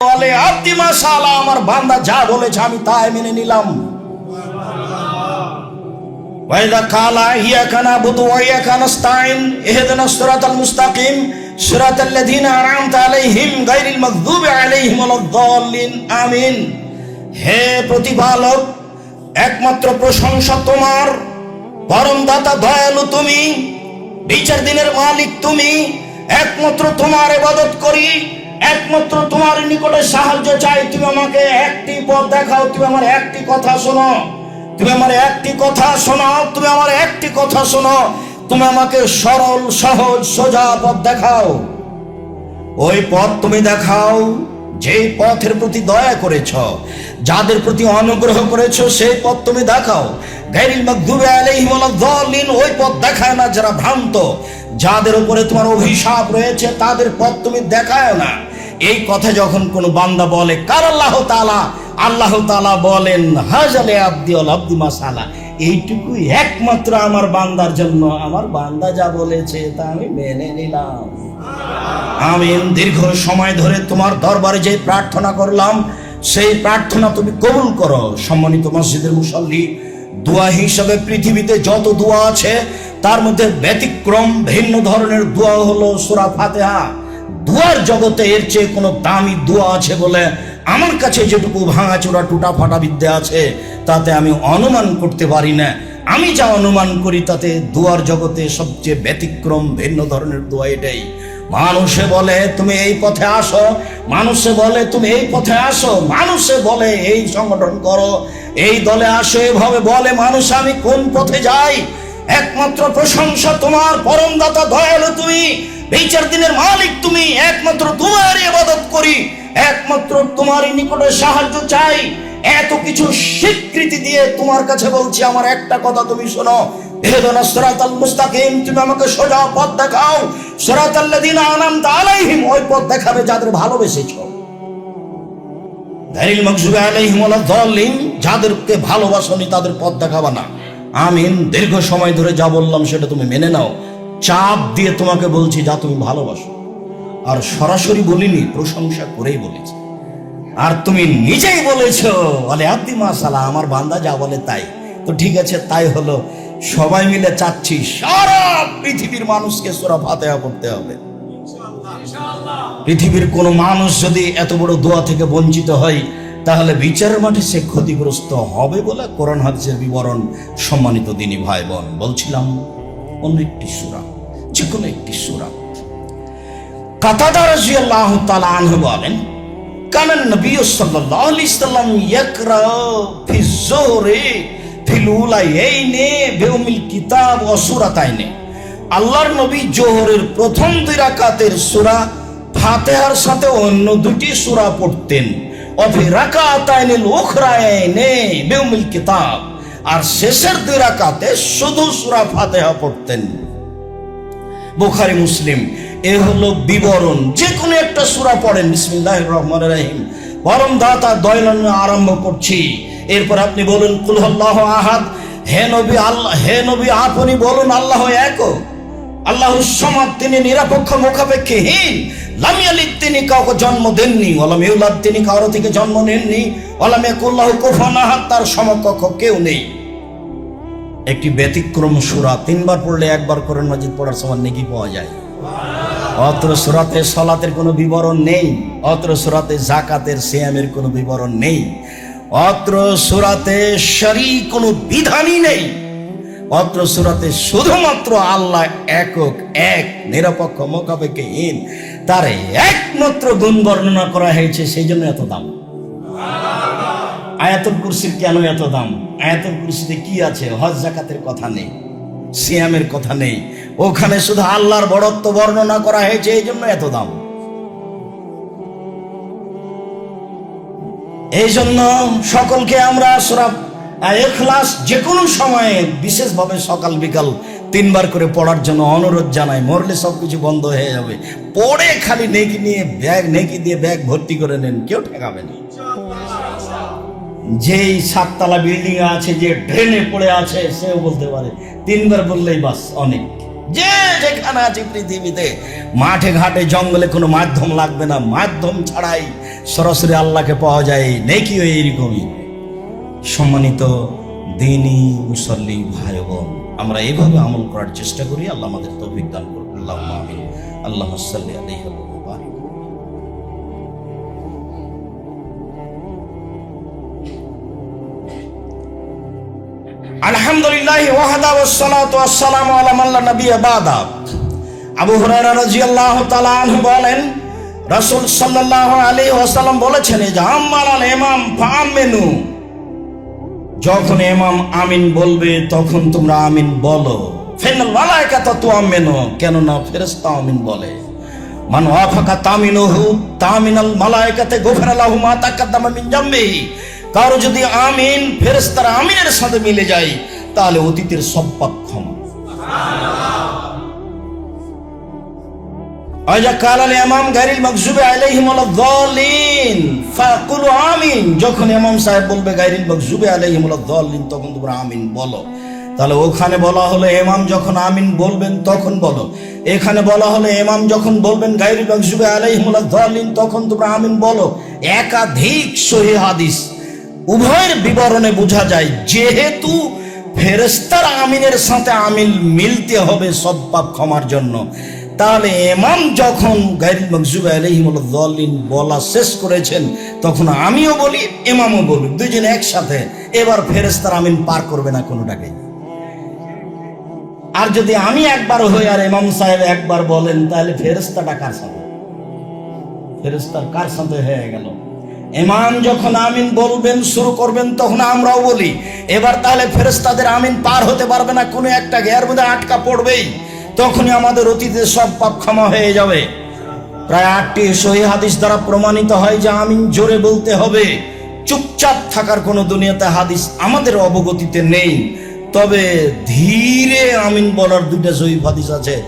বলে আমার বান্দা যা বলেছে আমি তাই মেনে নিলাম। ওয়াইদা কালা ইয়াকা নাবুদু ওয়া ইয়াকা নাস্তাইন ইহদিনা সিরাতাল মুস্তাকিম আলাইহিম গায়রিল মাগদুবি আলাইহিম আমিন। হে প্রতিপালক, একমাত্র প্রশংসা তোমার পরম দাতা দয়ালু তুমি, বিচার দিনের মালিক তুমি, একমাত্র তোমার ইবাদত করি। একমাত্র তোমার নিকটে সাহায্য চাই। তুমি আমাকে একটি পথ দেখাও, তুমি আমার একটি কথা শোনো। তুমি আমার একটি কথা শোনো, তুমি আমার একটি কথা শোনো। তুমি আমাকে সরল, সহজ, সোজা পথ দেখাও। ওই পথ তুমি দেখাও, যেই পথের প্রতি দয়া করেছ, যাদের প্রতি অনুগ্রহ করেছ, সেই পথ তুমি দেখাও। ওই পথ দেখায় না যারা ভ্রান্ত, যাদের উপরে তোমার অভিশাপ রয়েছে, তাদের পথ তুমি দেখায় না। এই কথা যখন কোনো বান্দা বলে, কার আল্লাহ তালা আল্লাহ তালা বলেন, হাজালে আব্দি অল আব্দি মাসালা। এইটুকু একমাত্র আমার বান্দার জন্য। আমার বান্দা যা বলেছে তা আমি মেনে নিলাম। আমি দীর্ঘ সময় ধরে তোমার দরবারে যে প্রার্থনা করলাম, সেই প্রার্থনা তুমি কবুল করো। সম্মানিত মসজিদের মুসল্লি, দোয়া হিসাবে পৃথিবীতে যত দোয়া আছে, তার মধ্যে ব্যতিক্রম, ভিন্ন ধরনের দোয়া হলো সুরা ফাতেহা। দোয়ার জগতে এর চেয়ে কোনো দামি দোয়া আছে বলে আমার কাছে যেটুকু ভাঙাচোরা টুটা ফাটা বিদ্যা আছে, তাতে আমি অনুমান করতে পারি না। আমি যা অনুমান করি, তাতে দোয়ার জগতে সবচেয়ে ব্যতিক্রম ভিন্ন ধরনের দোয়া এটাই। মানুষে বলে, তুমি এই পথে আসো। মানুষে বলে, তুমি এই পথে আসো। মানুষে বলে, এই সংগঠন করো। এই দলে আসো, এভাবে বলে, মানুষ, আমি কোন পথে যাই? একমাত্র প্রশংসা তোমার, পরমদাতা, দয়ালু তুমি, বিচার দিনের মালিক তুমি, একমাত্র তোমার ইবাদত করি, একমাত্র তোমারই নিকটে সাহায্য চাই। এত কিছু স্বীকৃতি দিয়ে তোমার কাছে বলছি, আমার একটা কথা তুমি শোনো। ইহদিনাস সিরাতাল মুস্তাকিম, তুমি আমাকে সোজা পথ দেখাও। সিরাতাল লাযিনা আন'আমতা আলাইহিম, ওই পথ দেখাবে যাদের ভালোবেসেছো। গাইরিল মাগজুবি আলাইহিম ওয়ালাদ-দাল্লিন যাদেরকে ভালোবাসনি তাদের পথ দেখাবা না। আমিন দীর্ঘ সময় ধরে যা বললাম সেটা তুমি মেনে নাও। চাপ দিয়ে তোমাকে বলছি যা তুমি ভালোবাসো। আর সরাসরি বলিনি প্রশংসা করেই বলেছি। আর তুমি নিজেই বলেছ বলে আব্দি মাসালা আমার বান্দা যা বলে তাই। তো ঠিক আছে তাই হলো। সবাই মিলে চাচ্ছি সারা পৃথিবীর মানুষকে সোরা ফাতেহা করতে হবে। পৃথিবীর কোনো মানুষ যদি এত বড় দোয়া থেকে বঞ্চিত হয় তাহলে বিচারের মাঠে সে ক্ষতিগ্রস্ত হবে বলে কোরআন হাদিসের বিবরণ সম্মানিত দিনী ভাই বোন বলছিলাম অন্য একটি সুরা যে কোনো একটি সুরা। কাতাদা রাদিয়াল্লাহু তাআলা আনহু বলেন কানান নবী সাল্লাল্লাহু আলাইহি সাল্লাম ইয়াকরা ফি যুহরি ফিল উলাইয়াইনে বিউমিল কিতাব ওয়া সূরাতাইনে। আল্লাহর নবী জোহরের প্রথম দুই রাকাতের সূরা ফাতিহার সাথে অন্য দুটি সূরা পড়তেন। কিতাব। আর শেষের দুই রাকাতে শুধু সূরা ফাতিহা পড়তেন। বুখারি, মুসলিম, এ হলো বিবরণ। যে কোনো একটা সূরা পড়েন পরম দাতা আরম্ভ করছি। এরপর আপনি বলুন, কুল আল্লাহ আহাদ? হে নবী আল্লাহ, হে নবী, আপনি বলুন, আল্লাহ এক আল্লাহ সমাদ তিনি নিরপেক্ষ, মুখাপেক্ষীহীন। লাম ইয়ালিদ তিনি কাউকে জন্ম দেননি ওলাম ইউলাদ তিনি কারও থেকে জন্ম নেননি ওলাম ইয়াকুল্লাহ কুফুয়ান আহাদ তার সমকক্ষ কেউ নেই। একটি ব্যতিক্রম সুরা তিনবার পড়লে একবার কোরআন মাজিদ পড়ার সময় নেকি পাওয়া যায়। অত্র সুরাতে সলাতের কোনো বিবরণ নেই, অত্র সুরাতে জাকাতের সিয়ামের কোনো বিবরণ নেই, অত্র সুরাতে শরী কোনো বিধানই নেই, অত্র সুরাতে শুধুমাত্র আল্লাহ একক, এক, নিরপেক্ষ মোকাবেক্ষহীন তার একমাত্র গুণ বর্ণনা করা হয়েছে, সেই জন্য এত দাম। আয়াতুল কুরসির কেন এত দাম? আয়াতুল কুরসিতে কি আছে? হজ জাকাতের কথা নেই, সিয়ামের কথা নেই। ওখানে শুধু আল্লাহর বড়ত্ব বর্ণনা করা হয়েছে, এই জন্য এত দাম। এই জন্য সকলকে আমরা সুরাব এখলাস যে কোনো সময়ে, বিশেষভাবে সকাল বিকাল তিনবার করে পড়ার জন্য অনুরোধ জানাই, মরলে সব কিছু বন্ধ হয়ে যাবে। পড়ে খালি নেকি নিয়ে, ব্যাগ নেকি দিয়ে ব্যাগ ভর্তি করে নেন, কেউ ঠেকাবে না। যেই সাততলা বিল্ডিং আছে, যে ড্রেনে পড়ে আছে, সেও বলতে পারে, তিনবার বললেই বাস, অনেক। যে যেখানে আছে পৃথিবীতে, মাঠে ঘাটে, জঙ্গলে কোনো মাধ্যম লাগবে না, মাধ্যম ছাড়াই সরাসরি আল্লাহকে পাওয়া যায়, নেকিও এইরকমই। সম্মানিত দিনী মুসল্লি ভাই বোন আমরা এইভাবে আমল করার চেষ্টা করি, আল্লাহ আমাদের তৌফিক দান করুন। আল্লাহ আমিন। আল্লাহ সাল্লি আলাইহি আলহামদুলিল্লাহ ওয়াহদা ওয়াসসালাতু ওয়াসসালামু আলা মান লা বাদা। আবু হুরায়রা রাদিয়াল্লাহু তাআলা আনহু বলেন, রাসূল সাল্লাল্লাহু আলাইহি ওয়াসাল্লাম বলেছেন যে আম্মাল আল ইমাম ফাআমিনু যখন এমাম আমিন বলবে, তখন তোমরা আমিন বলো। কেননা ফেরেশতা আমিন বলে। মান ওয়াফাকা তামিনুহু, তামিনাল মালাইকাতে গুফিরা লাহু মা তাকাদ্দামা মিন জামবিহি। কারও যদি আমিন ফেরেশতারা আমিনের সাথে মিলে যায়, তাহলে অতীতের সব পাপ ক্ষমা। কালাল ফাকুলু আমিন। যখন সাহেব বলবে ওয়ালাদ-দাল্লিন তখন আমিন বলো। তাহলে ওখানে বলা হলো ইমাম যখন আমিন বলবেন, তখন বলো। এখানে বলা হলো ইমাম যখন বলবেন গায়রিল মাগজুবি আলাইহিম ওয়ালাদ-দাল্লিন তখন তোমরা আমিন বলো। একাধিক সহিহ হাদিস। উভয়ের বিবরণে বোঝা যায়, যেহেতু ফেরেস্তার আমিনের সাথে আমিল মিলতে হবে সব পাপ ক্ষমার জন্য। তাহলে এমাম যখন গাইল মকজুব আলহিমুল্লিন বলা শেষ করেছেন, তখন আমিও বলি এমামও বলি। দুইজন একসাথে। এবার ফেরেস্তার আমিন পার করবে না কোনোটাকে। আর যদি আমি একবার হই আর এমাম সাহেব একবার বলেন, তাহলে ফেরেস্তাটা কার সাথে? ফেরেস্তার কার সাথে হয়ে গেল? এমাম যখন আমিন বলবেন, শুরু করবেন, তখন আমরাও বলি। এবার তাহলে ফেরেস্তাদের আমিন পার হতে পারবে না, কোনো একটা ঘের মধ্যে আটকা পড়বেই। তখনই আমাদের অতীতের সব পাপ ক্ষমা হয়ে যাবে। প্রায় আটটি সহি হাদিস দ্বারা প্রমাণিত হয় যে আমিন জোরে বলতে হবে। চুপচাপ থাকার কোনো দুনিয়াতে হাদিস আমাদের অবগতিতে নেই। তবে ধীরে আমিন বলার দুইটা সহি হাদিস আছে।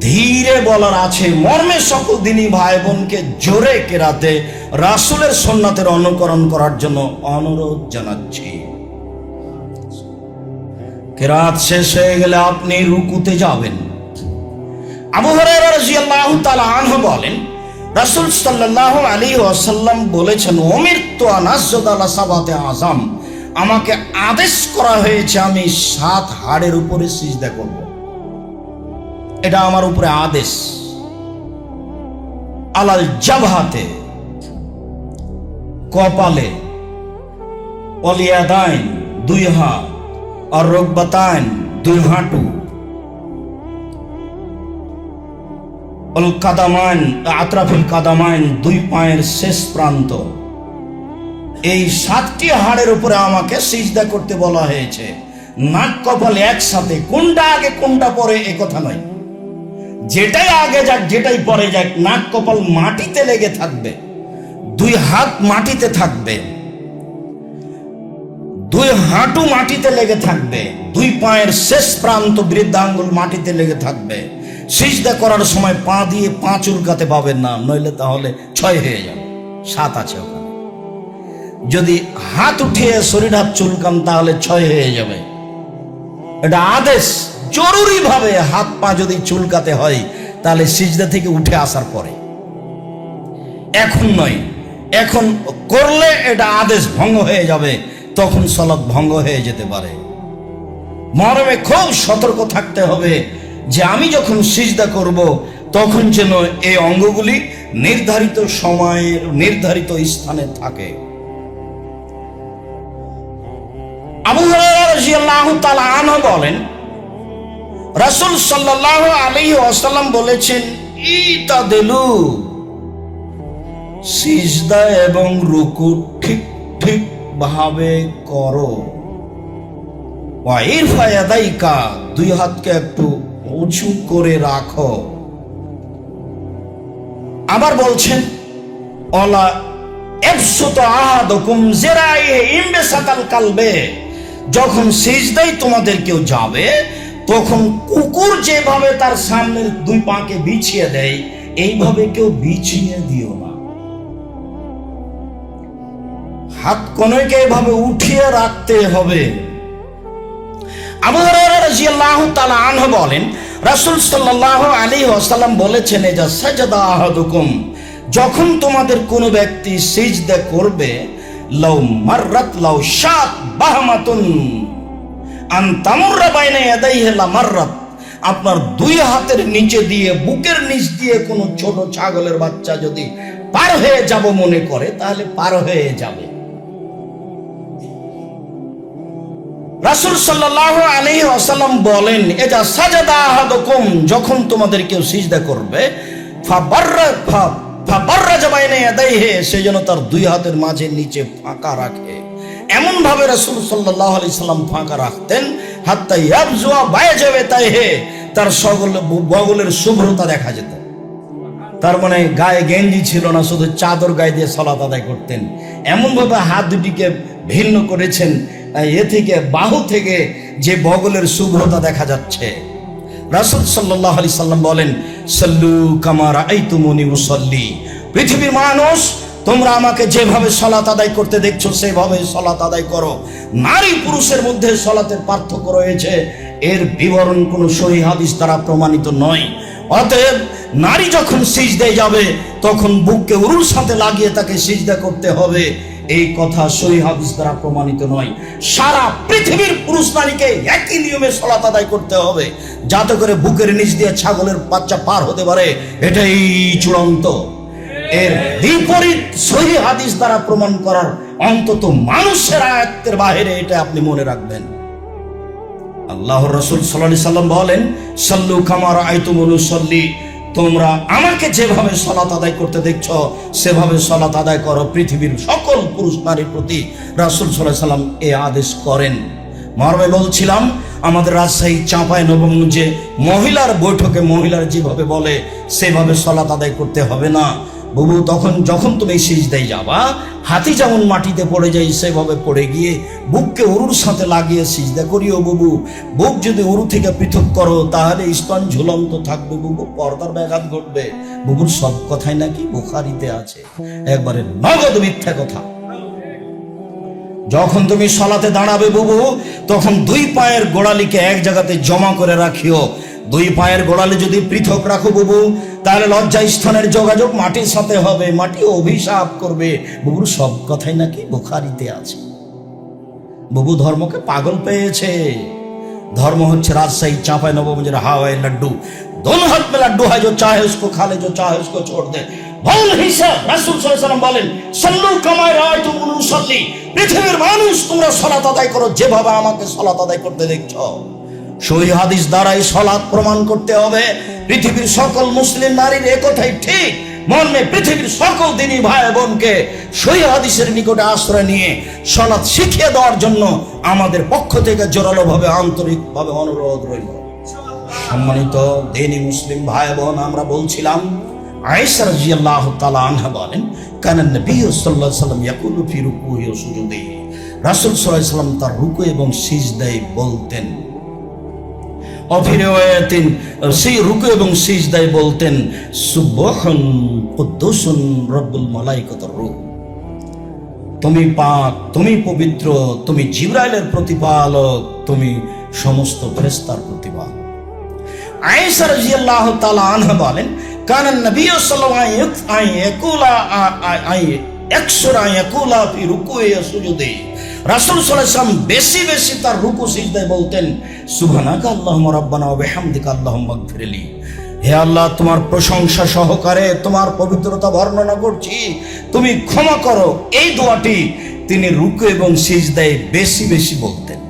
ধীরে বলার আছে, মর্মে সকল দিনই ভাই বোনকে জোরে কেরাতে, রাসুলের সন্ন্যাতের অনুকরণ করার জন্য অনুরোধ জানাচ্ছি। কেরাত শেষ হয়ে গেলে আপনি রুকুতে যাবেন। আবু হুরায়রা রাদিয়াল্লাহু তাআলা আনহু বলেন, রাসূল সাল্লাল্লাহু আলাইহি ওয়াসাল্লাম বলেছেন অমিরতু আনাসজাদ আলা সাবাতে আযাম। আমাকে আদেশ করা হয়েছে, আমি সাত হাড়ের উপরে সিজদা করব। এটা আমার উপরে আদেশ। আলাল জাবহাতে, কপালে অলিয়াদাইন দুই হাত। আর রোগবাতাইন দুই হাঁটু অল কাদামাইন আত্রাফিল কাদামাইন দুই পায়ের শেষ প্রান্ত এই সাতটি হাড়ের উপরে আমাকে সিজদা করতে বলা হয়েছে। নাক কপাল একসাথে, কোনটা আগে, কোনটা পরে, এ কথা নয়। যেটাই আগে যাক, যেটাই পরে যাক, নাক কপাল মাটিতে লেগে থাকবে। দুই হাত মাটিতে থাকবে। দুই হাঁটু মাটিতে লেগে থাকবে, দুই পায়ের শেষ প্রান্ত বৃদ্ধাঙ্গুল মাটিতে লেগে থাকবে। সিজদা করার সময় পা দিয়ে পা চুলকাতে পাবেন না, নইলে তাহলে ছয় হয়ে যাবে, সাত আছে ওখানে। যদি হাত উঠিয়ে শরীর হাত চুলকান, তাহলে ছয় হয়ে যাবে। এটা আদেশ, জরুরিভাবে হাত পা যদি চুলকাতে হয়, তাহলে সিজদা থেকে উঠে আসার পরে। এখন নয়, এখন করলে এটা আদেশ ভঙ্গ হয়ে যাবে তখন সলাৎ ভঙ্গ হয়ে যেতে পারে। মরমে খুব সতর্ক থাকতে হবে যে আমি যখন সিজদা করব, তখন যেন এই অঙ্গগুলি নির্ধারিত সময়ের নির্ধারিত স্থানে থাকে। আবু আনহু বলেন, রাসূল সাল্লাল্লাহু আলাইহি ওয়াসাল্লাম বলেছেন ইতা দেলু সিজদা এবং রুকু ঠিক ঠিক ভাবে করো। ওয়াইর ফায়াদাইকা, দুই হাতকে একটু উঁচু করে রাখো। আবার বলছেন, অলা যখন সিজদাই তোমাদের কেউ যাবে, তখন কুকুর যেভাবে তার সামনের দুই পাকে বিছিয়ে দেয়, এইভাবে কেউ বিছিয়ে দিও না। হাত কনৈকে এভাবে উঠিয়ে রাখতে হবে। বলেন বলেছেন আহাদুকুম, যখন তোমাদের কোনো ব্যক্তি করবে মাররাত বাহমাতুন, আন তামুররা বাইনা মাররাত, আপনার দুই হাতের নিচে দিয়ে, বুকের নিচ দিয়ে কোনো ছোট ছাগলের বাচ্চা যদি পার হয়ে যাব মনে করে, তাহলে পার হয়ে যাবে। রাসূল সাল্লাল্লাহু আলাইহি ওয়াসাল্লাম বলেন এটা সাজাদা আহাদুকুম যখন তোমাদের কেউ সিজদা করবে, ফাবাররা ফা ফাবাররা জাবাইনা ইয়াদাইহি সে যেন তার দুই হাতের মাঝে নিচে ফাঁকা রাখে। এমন ভাবে রাসূল সাল্লাল্লাহু আলাইহি সাল্লাম ফাঁকা রাখতেন, হাত্তা ইয়াবজুয়া বায়ে যাবে তাই হে তার সকল বগলের শুভ্রতা দেখা যেত। তার মানে গায়ে গেঞ্জি ছিল না, শুধু চাদর গায়ে দিয়ে সলাত আদায় করতেন। এমনভাবে হাত দুটিকে ভিন্ন করেছেন এ থেকে বাহু থেকে যে বগলের শুভ্রতা দেখা যাচ্ছে। রাসুল সাল্লাহ আলি সাল্লাম বলেন, সল্লু কামার এই তুমনি মুসল্লি পৃথিবীর মানুষ, তোমরা আমাকে যেভাবে সলাত আদায় করতে দেখছ, সেভাবে সলাত আদায় করো। নারী পুরুষের মধ্যে সলাতের পার্থক্য রয়েছে। এর বিবরণ কোনো সহি হাদিস দ্বারা প্রমাণিত নয়। অতএব, নারী যখন সিজদায় যাবে, তখন বুককে উরুর সাথে লাগিয়ে তাকে সিজদা করতে হবে। এই কথা সহি হাদিস দ্বারা প্রমাণিত নয়। সারা পৃথিবীর পুরুষ নারীকে একই নিয়মে সলাত আদায় করতে হবে। যাতে করে বুকের নিচ দিয়ে ছাগলের বাচ্চা পার হতে পারে, এটাই চূড়ান্ত। এর বিপরীত সহি হাদিস দ্বারা প্রমাণ করার অন্তত মানুষের আয়াতের বাহিরে এটা আপনি মনে রাখবেন। আল্লাহ রসুল সাল্লাহ সাল্লাম বলেন, সল্লু খামার আইতুমুলু সল্লি তোমরা আমাকে যেভাবে সলাত আদায় করতে দেখছ, সেভাবে সলাত আদায় করো পৃথিবীর সকল পুরুষ নারীর প্রতি রাসুল সাল্লাহ সাল্লাম এ আদেশ করেন। মর্মে বলছিলাম আমাদের রাজশাহী চাঁপায় নবমগঞ্জে মহিলার বৈঠকে মহিলার যেভাবে বলে, সেভাবে সলাত আদায় করতে হবে না। বুবু তখন যখন তুমি সিজদাই যাবা, হাতি যেমন মাটিতে পড়ে যাই সেভাবে পড়ে গিয়ে বুককে উরুর সাথে লাগিয়ে সিজদা করিও বুবু। বুক যদি উরু থেকে পৃথক করো, তাহলে স্তন ঝুলন্ত থাকবে বুবু, পর্দার ব্যাঘাত ঘটবে। বুবুর সব কথাই নাকি বুখারিতে আছে। একবারে নগদ মিথ্যা কথা। যখন তুমি সলাতে দাঁড়াবে বুবু, তখন দুই পায়ের গোড়ালিকে এক জায়গাতে জমা করে রাখিও। দুই পায়ের গোড়ালে যদি পৃথক রাখো বুবু, তাহলে লজ্জা স্থানের যোগাযোগ মাটির সাথে হবে মাটি অভিশাপ করবে। বুবুর সব কথাই নাকি বোখারিতে আছে। বুবু ধর্মকে পাগল পেয়েছে। ধর্ম হচ্ছে রাজশাহী চাঁপাই নবমজের হাওয়ায় লাড্ডু। দোন হাত মে লাড্ডু হয়, যে চাহে উসকো খালে যে চাহে উসকো ছোড় দে। ভুল হিসাব রাসূল সাল্লাল্লাহু বলেন, সল্লু কামায় রায় তুমুন সল্লি পৃথিবীর মানুষ তোমরা সালাত আদায় করো, যেভাবে আমাকে সালাত আদায় করতে দেখছ। সহি হাদিস দ্বারাই সলাৎ প্রমাণ করতে হবে। পৃথিবীর সকল মুসলিম নারীর একথাই ঠিক। মর্মে পৃথিবীর সকল দিনই ভাই বোনকে সহি হাদিসের নিকটে আশ্রয় নিয়ে সলাৎ শিখিয়ে দেওয়ার জন্য আমাদের পক্ষ থেকে জোরালো ভাবে আন্তরিক ভাবে অনুরোধ রইল। সম্মানিত দিনী মুসলিম ভাই বোন, আমরা বলছিলাম, আয়েশা রাদিয়াল্লাহু তাআলা আনহা বলেন, কানা নবী সাল্লাল্লাহু আলাইহি সাল্লাম ইয়াকুলু ফি রুকুহি ওয়া সুজুদিহি রাসূল সাল্লাল্লাহু আলাইহি সাল্লাম তার রুকু এবং সিজদায় বলতেন অফিরেওয়াতিন সেই রুকু এবং সিজদায় বলতেন, সুবহান কুদ্দুসুন রব্বুল মালাইকাতুর রূহ। তুমি পাক, তুমি পবিত্র, তুমি জিব্রাইলের প্রতিপালক, তুমি সমস্ত ফেরেশতার প্রতিপালক। আয়েশা রাদিয়াল্লাহু তাআলা আনহা বলেন, কান নবী সাল্লাল্লাহু আলাইহি ওয়াসাল্লাম একসরা ইয়াকুলা ফি রুকুই সুজুদি। রাসূল ওয়াসাল্লাম বেশি বেশি তার রুকু, সিজদায় বলতেন, সুবহানাকা আল্লাহুম্মা রাব্বানা বিহামদিকা আল্লাহুম্মা হে আল্লাহ, তোমার প্রশংসা সহকারে, তোমার পবিত্রতা বর্ণনা করছি। তুমি ক্ষমা করো। এই দোয়াটি তিনি রুকু এবং সিজদায় বেশি বেশি বলতেন।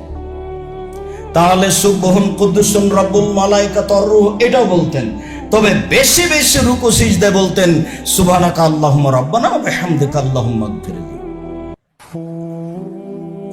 তাহলে সুবহন কুদ্দুসুন রব্বুল মালাইকা তররুহ এটাও বলতেন। তবে বেশি বেশি রুকু, সিজদায় বলতেন, সুবহানাকা আল্লাহুম্মা রাব্বানা ওয়া বিহামদিকা আল্লাহুম্মা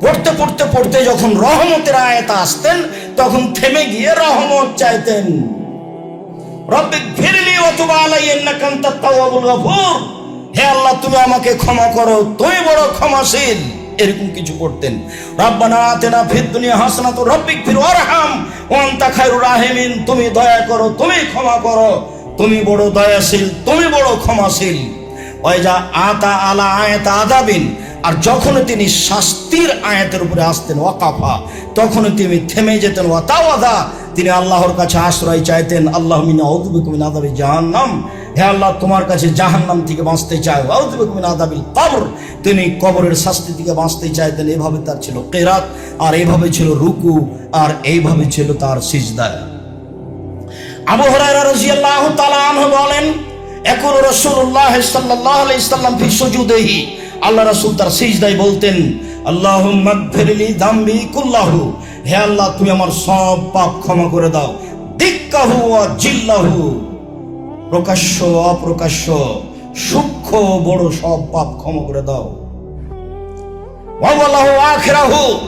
পড়তে পড়তে পড়তে যখন রহমতের আয়াত আসতেন, তখন থেমে গিয়ে রহমত চাইতেন। রব্বিক ফিরলি গফুর। হে আল্লাহ, তুমি আমাকে ক্ষমা করো বড় এরকম কিছু করতেন। রব্বানা দুনিয়া রব্বিক আনতা খায়রুর রাহিমিন, তুমি দয়া করো, তুমি ক্ষমা করো। তুমি বড় দয়াশীল, তুমি বড় ক্ষমাশীল। ওই যা আতা আলা আয়াত আদাবিন আর যখন তিনি শাস্তির আয়াতের উপরে আসতেন, ওয়াকাফা, তখন তিনি থেমে যেতেন, ওয়াতাওয়াদা। তিনি আল্লাহর কাছে আশ্রয় চাইতেন, আল্লাহ মিনা ঔদুবিকুমিন আদাবি জাহান্নাম। হে আল্লাহ, তোমার কাছে জাহান্নাম থেকে বাঁচতে চাই। ঔদুবিকুমিন আদাবিল কবর। তিনি কবরের শাস্তি থেকে বাঁচতে চাইতেন। এভাবে তার ছিল কেরাত, আর এইভাবে ছিল রুকু, আর এইভাবে ছিল তার সিজদায় আবু হুরায়রা রাদিয়াল্লাহু তাআলা আনহু বলেন এখন রাসূলুল্লাহ সাল্লাল্লাহু আলাইহি সাল্লাম ফি সুজুদিহি আল্লাহ রাসূল তার সিজদায় বলতেন, আল্লাহুম্মা গফিরলি যামবি কুল্লাহু। হে আল্লাহ, তুমি আমার সব পাপ ক্ষমা করে দাও। দিক্কাহু জিল্লাহু। প্রকাশ্য, অপ্রকাশ্য, সূক্ষ্ম, বড় সব পাপ ক্ষমা করে দাও। ওয়াল্লাহু আখিরাহু।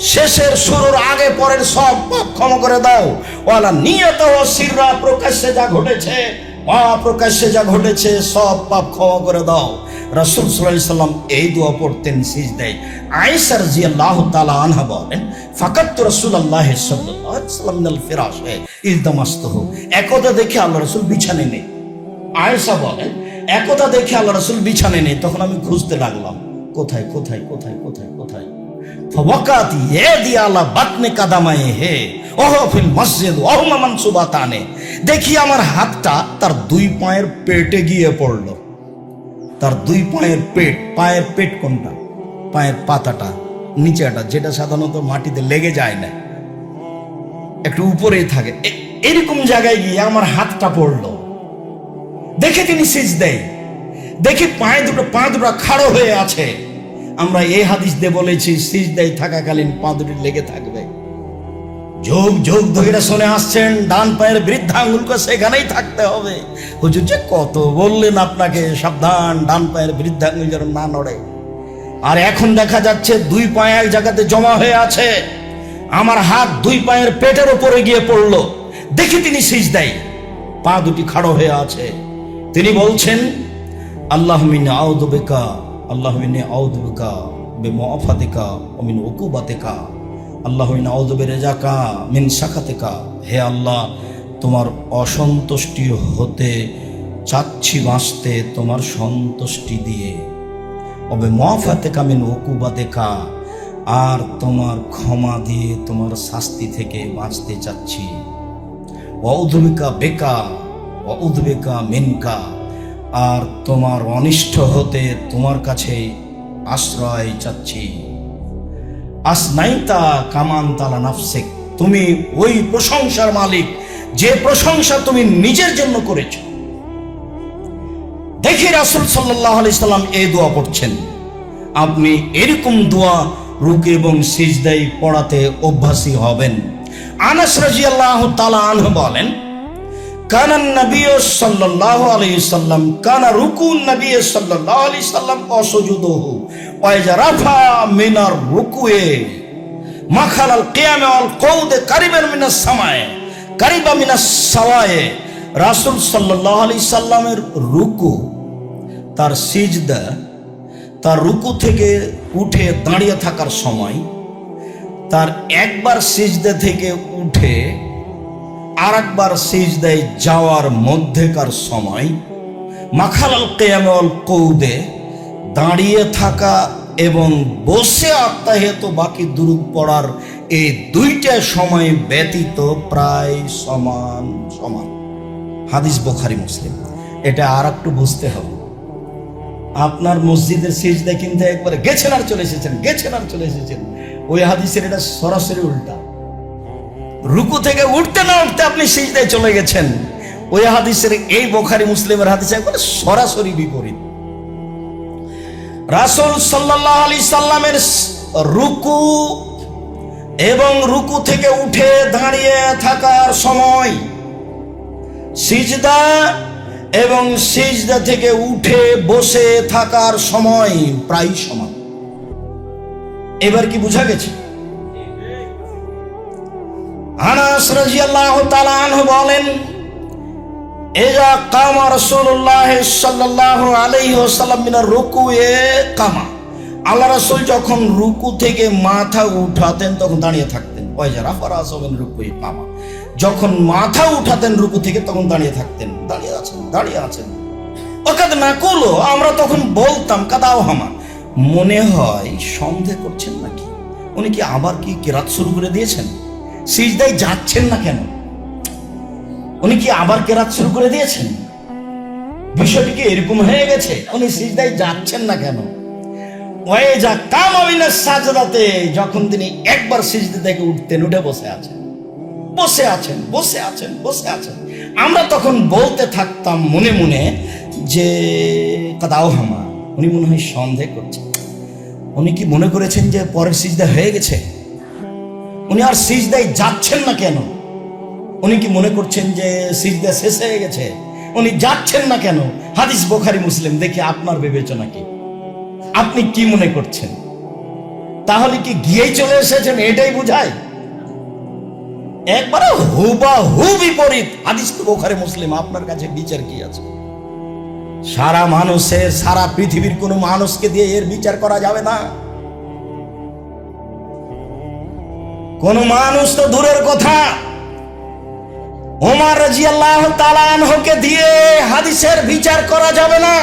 শেষের শুরুর আগে পরের সব পাপ ক্ষমা করে দাও। ওয়ালা নিয়ত ও সিররা, প্রকাশ্যে যা ঘটেছে অপ্রকাশ্যে যা ঘটেছে, সব পাপ ক্ষমা করে দাও। রসুল সাল্লাল্লাহু সাল্লাম এই দোয়া পড়তেন, সিজদায়। আয়েশা রাদিয়াল্লাহু তাআলা আনহা বলেন ফাকাত সাল্লাল্লাহু আলাইহি সাল্লাম মিনাল ফিরাশে, ইলতামাসতুহু। একদা দেখে আল্লাহ রাসূল বিছানে নেই। আয়েশা বলেন একদা দেখে আল্লাহ রাসূল বিছানে নেই, তখন আমি খুঁজতে লাগলাম, কোথায় কোথায় কোথায় কোথায় কোথায়? ফওয়াকাত ইয়াদি আলা বাতনে কাদামায়ে হে, ওহ ফিল মসজিদ ওহমা মানসুবাতানে। দেখি আমার হাতটা তার দুই পায়ের পেটে গিয়ে পড়ল। তার দুই পায়ের পেট পায়ের পেট কোনটা? পায়ের পাতাটা নিচেটা যেটা সাধারণত মাটিতে লেগে যায় না। একটু উপরেই থাকে। এরকম জায়গায় গিয়ে আমার হাতটা পড়ল। দেখে তিনি সিজ দেয় দেখি পায়ে দুটো, পা দুটো খাড়ো হয়ে আছে। আমরা এই হাদিস দিয়ে বলেছি সিজ দেয় থাকাকালীন পা দুটি লেগে থাকবে। যোগ যোগ ধরে শুনে আসছেন, ডান পায়ের বৃদ্ধা আঙ্গুলকে সেখানেই থাকতে হবে। হুজুর যে কত বললেন আপনাকে, সাবধান, ডান পায়ের বৃদ্ধা আঙ্গুল যেন না নড়ে। আর এখন দেখা যাচ্ছে দুই পায়ে এক জায়গাতে জমা হয়ে আছে। আমার হাত দুই পায়ের পেটের ওপরে গিয়ে পড়ল। দেখি তিনি সিজ দেয় পা দুটি খাড়ো হয়ে আছে। তিনি বলছেন, আল্লাহ মিন আউদুবিকা আল্লাহ মিন আউদুবিকা বে মুআফাতিকা ও মিন উকুবাতিকা আল্লাহ মিন আউদুবে রেজাকা মিন সাকাতিকা হে আল্লাহ, তোমার অসন্তুষ্টি হতে চাচ্ছি বাঁচতে তোমার সন্তুষ্টি দিয়ে। অবে মফাতে কামিন ওকুবা দেখা আর তোমার ক্ষমা দিয়ে তোমার শাস্তি থেকে বাঁচতে চাচ্ছি। অউধবিকা বেকা অউধবিকা মেনকা, আর তোমার অনিষ্ট হতে তোমার কাছে আশ্রয় চাচ্ছি। আসনাইতা কামান তালা নাফসেক, তুমি ওই প্রশংসার মালিক, যে প্রশংসা তুমি নিজের জন্য করেছ। দেখে রাসুল সাল্লাহ সাল্লাম এই দোয়া পড়ছেন আপনি এরকম দোয়া রুকে এবং সিজদাই পড়াতে অভ্যাসী হবেন। আনাস রাজিয়াল্লাহ তালা আনহ বলেন কানা নবী সাল্লাল্লাহু আলাইহি সাল্লাম, কানা রুকু নবী সাল্লাল্লাহু আলাইহি সাল্লাম অসুজুদহু। ওয়াইজা রাফা মিনার রুকুয়ে, মাখালাল কিয়ামে ওয়াল কৌদে কারিবান মিনাস সামায়ে, কারিবা মিনাস সাওয়ায়ে। রাসূল সাল্লাল্লাহু আলাইহি সাল্লামের রুকু, তার সিজদা, তার রুকু থেকে উঠে দাঁড়িয়ে থাকার সময়, তার একবার সিজদা থেকে উঠে আর একবার সিজদায় যাওয়ার মধ্যেকার সময় মাখালাল কেয়ামল কৌদে দাঁড়িয়ে থাকা এবং বসে আত্মাহেত বাকি দুরুদ পড়ার এই দুইটা সময় ব্যতীত প্রায় সমান সমান। হাদিস বোখারি মুসলিম। এটা আর একটু বুঝতে হবে। আপনার মসজিদের সিজদা কিন্তু একবারে গেছেন আর চলে এসেছেন, গেছেন আর চলে এসেছেন। ওই হাদিসের এটা সরাসরি উল্টা। রুকু থেকে উঠতে না উঠতে আপনি সিজদায় চলে গেছেন। ওই হাদিসের এই বোখারি মুসলিমের হাদিসে একবারে সরাসরি বিপরীত। রাসূল সাল্লাল্লাহু আলাইহি সাল্লামের রুকু এবং রুকু থেকে উঠে দাঁড়িয়ে থাকার সময় সিজদা এবং সিজদা থেকে উঠে বসে থাকার সময় প্রায় সমান। এবার কি বোঝা গেছে? আনাস রাদিয়াল্লাহু তাআলা আনহু বলেন এজা কামা রাসূলুল্লাহ সাল্লাল্লাহু আলাইহি ওয়াসাল্লাম মিনার রুকুয়ে কামা। আল্লাহ রাসূল যখন রুকু থেকে মাথা উঠাতেন, তখন দাঁড়িয়ে থাকতেন। ওয়াইজা রাফারা আসবেন রুকুয়ে কামা। যখন মাথা উঠাতেন রুকু থেকে, তখন দাঁড়িয়ে থাকতেন। দাঁড়িয়ে আছেন দাঁড়িয়ে আছেন। ওকাদ না করল আমরা তখন বলতাম, কাদাও হামা। মনে হয় সন্দেহ করছেন নাকি? উনি কি আবার কি কেরাত শুরু করে দিয়েছেন? সিজদায় যাচ্ছেন না কেন? উনি কি আবার কেরাত শুরু করে দিয়েছেন? বিষয়টি কি এরকম হয়ে গেছে? উনি সিজদায় যাচ্ছেন না কেন? ওয়ে যা কাম অবিনাশ সাজদাতে, যখন তিনি একবার সিজদা থেকে উঠতেন, উঠে বসে আছেন। বসে আছেন বসে আছেন বসে আছেন। আমরা তখন বলতে থাকতাম মনে মনে যে কাদাও হামা উনি মনে হয় সন্দেহ করছেন। উনি কি মনে করেছেন যে পরের সিজদা হয়ে গেছে? উনি আর সিজদায় যাচ্ছেন না কেন? উনি কি মনে করছেন যে সিজদা শেষ হয়ে গেছে? উনি যাচ্ছেন না কেন? হাদিস বোখারি মুসলিম দেখি আপনার বিবেচনা কি? আপনি কি মনে করছেন? তাহলে কি গিয়েই চলে এসেছেন? এটাই বুঝায়? একবারে হুবা হু বিপরীত। হাদিস বোখারি মুসলিম, আপনার কাছে বিচার কি আছে? সারা মানুষের, সারা পৃথিবীর কোনো মানুষকে দিয়ে এর বিচার করা যাবে না। কোন মানুষ তো দূরের কথা। ওমর রাজিয়াল্লাহ তালানহকে দিয়ে হাদিসের বিচার করা যাবে না।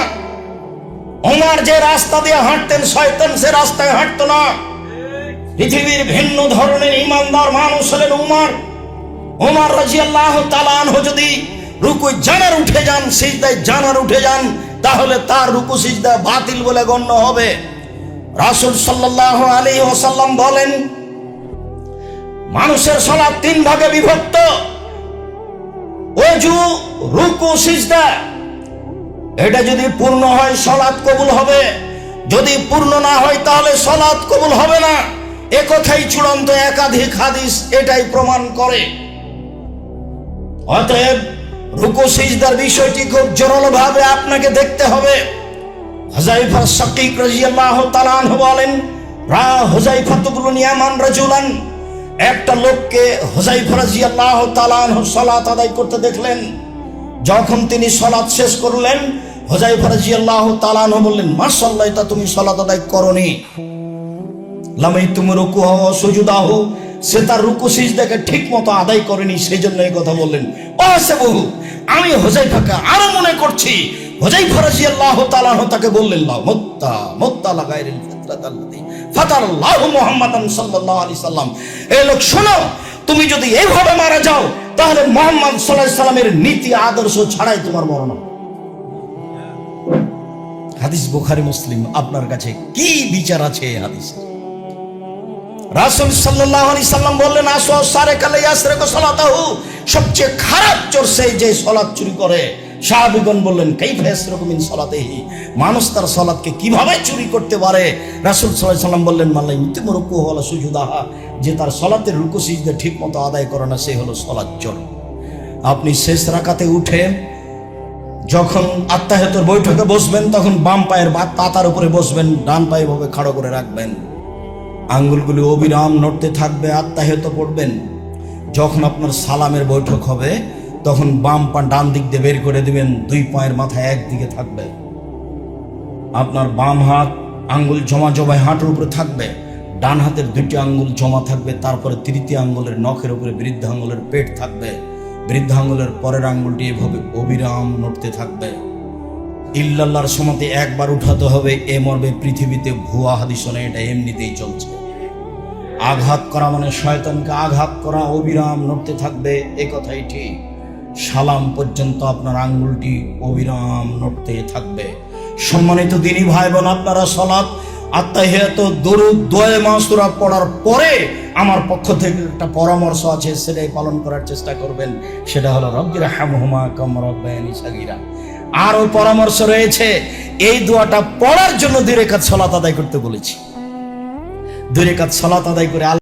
ওমর যে রাস্তা দিয়ে হাঁটতেন, শয়তান সে রাস্তায় হাঁটতো না। পৃথিবীর ভিন্ন ধরনের ইমানদার মানুষ হলেন উমর ওমর রাজিয়াল্লাহ তালানহ যদি রুকু জানার উঠে যান, সিজদায় জানার উঠে যান, তাহলে তার রুকু সিজদা বাতিল বলে গণ্য হবে। রাসূল সাল্লাল্লাহু আলাইহি ওয়াসাল্লাম বলেন মানুষের সলাপ তিন ভাগে বিভক্ত। অজু রুকু, সিজদা। এটা যদি পূর্ণ হয়, সলাৎ কবুল হবে। যদি পূর্ণ না হয়, তাহলে সলাৎ কবুল হবে না। এ কথাই চূড়ান্ত একাধিক হাদিস এটাই প্রমাণ করে। অতএব, রুকু, সিজদার বিষয়টি খুব জোরালোভাবে আপনাকে দেখতে হবে। হুজাইফা শাকিক রাদিয়াল্লাহু তাআলা আনহু বলেন, রা হুজাইফা তুবলু নিয়ামান রাজুলান একটা লোককে হুজাইফা রাদিয়াল্লাহু তাআলা আনহু সালাত আদায় করতে দেখলেন। যখন তিনি সলাৎ শেষ করলেন হোজাই রাদিয়াল্লাহু তাআলা আনহু বললেন, মাশাআল্লাহ, এটা তুমি সলাত আদায় করনি। লামাই তুমি রুকু হও সুজুদাহু সে তার রুকু সিজদাকে ঠিক মতো আদায় করেনি সেই জন্য এই কথা বললেন। সে বহু আমি হোজাইফাকে আরও মনে করছি। হোজাইফা রাদিয়াল্লাহু তাআলা আনহু তাকে বললেন মুত্তা মুত্তা লাগাইরিল ফিতরাতাল্লাযী তুমি যদি এইভাবে মারা যাও, তাহলে মোহাম্মদ আলাইহি সাল্লামের নীতি, আদর্শ ছাড়াই তোমার মরণ হাদিস বুখারী, মুসলিম, আপনার কাছে কি বিচার আছে এই হাদিসের রাসূল সাল্লাল্লাহু আলাইহি সাল্লাম বললেন, আসো, সারে কালে সালাতাহু। সবচেয়ে খারাপ চোর সেই যে সালাত চুরি করে। সাহাবীগণ বললেন, কাইফা ইয়াসরিকু মিন সালাতিহি? মানুষ তার সালাতকে কীভাবে চুরি করতে পারে? রাসূল আলাইহি সাল্লাম বললেন মাল্লাই মুতিমু রুকু ওয়ালা সুজুদাহা। যে তার সালাতের রুকু সিজদা ঠিকমতো আদায় করে না, সে হলো সলাদ চোর। আপনি শেষ রাকাতে উঠে যখন আত্মাহতের বৈঠকে বসবেন, তখন বাম পায়ের বা পাতার উপরে বসবেন, ডান পায়ে ভাবে খাড়ো করে রাখবেন। আঙ্গুলগুলি অবিরাম নড়তে থাকবে, আত্মাহত পড়বেন। যখন আপনার সালামের বৈঠক হবে তখন বাম পা ডান দিক দিয়ে বের করে দিবেন, দুই পায়ের মাথা একদিকে থাকবে। আপনার বাম হাত আঙ্গুল জমা জমায় হাঁটুর উপরে থাকবে, ডান হাতের দুইটি আঙ্গুল জমা থাকবে, তারপরে তৃতীয় আঙ্গুলের নখের উপরে বৃদ্ধ আঙ্গুলের পেট থাকবে। বৃদ্ধ আঙ্গুলের পরের আঙ্গুলটি এভাবে অবিরাম নড়তে থাকবে। ইল্লাল্লাহর সমাতে একবার উঠাতে হবে, এ মর্মে পৃথিবীতে ভুয়া হাদিসনে এটা এমনিতেই চলছে। আঘাত করা মানে শয়তানকে আঘাত করা, অবিরাম নড়তে থাকবে, এ কথাই ঠিক। সালাম পর্যন্ত আপনার আঙ্গুলটি অবিরাম নড়তে থাকবে। সম্মানিত দিনী ভাই বোন আপনারা সলাৎ, আত্মাহিয়াত, দরুদ, দোয়ে, মাসুরা পড়ার পরে আমার পক্ষ থেকে একটা পরামর্শ আছে, সেটাই পালন করার চেষ্টা করবেন। সেটা হলো রব্বির হামহুমা কাম রব্বায়ানি সাগীরা। আরও পরামর্শ রয়েছে, এই দোয়াটা পড়ার জন্য দুই রেখাত সলাত আদায় করতে বলেছি। দুই রেখাত সলাত আদায় করে